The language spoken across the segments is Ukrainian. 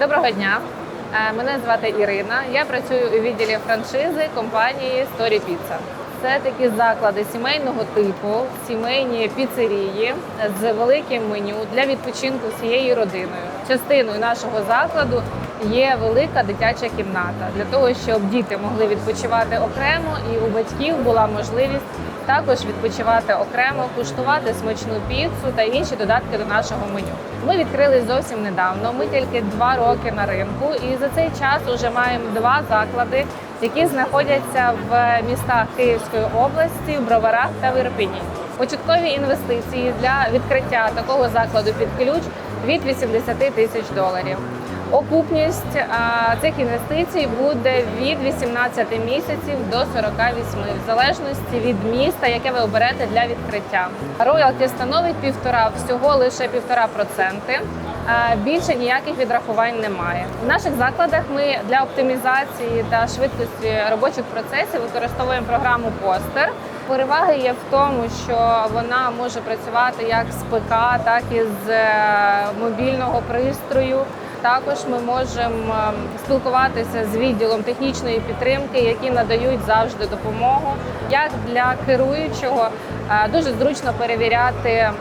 Доброго дня. Е, Мене звати Ірина. Я працюю у відділі франшизи компанії Story Pizza. Це такі заклади сімейного типу, сімейні піцерії з великим меню для відпочинку всією родиною. Частиною нашого закладу є велика дитяча кімната для того, щоб діти могли відпочивати окремо, і у батьків була можливість також відпочивати окремо, куштувати смачну піцу та інші додатки до нашого меню. Ми відкрили зовсім недавно. Ми тільки два роки на ринку, і за цей час вже маємо два заклади, які знаходяться в містах Київської області, Броварах та в Ірпені. Початкові інвестиції для відкриття такого закладу під ключ від 80 тисяч доларів. Окупність цих інвестицій буде від 18 місяців до 48, в залежності від міста, яке ви оберете для відкриття. Роялті становить півтора, всього лише півтора проценти. Більше ніяких відрахувань немає. В наших закладах ми для оптимізації та швидкості робочих процесів використовуємо програму Постер. Переваги є в тому, що вона може працювати як з ПК, так і з е, мобільного пристрою. Також ми можемо ем, спілкуватися з відділом технічної підтримки, які надають завжди допомогу. Як для керуючого е, дуже зручно перевіряти е,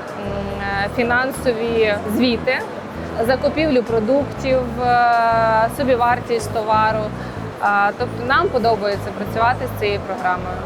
фінансові звіти, закупівлю продуктів, е, собівартість товару. Е, Тобто нам подобається працювати з цією програмою.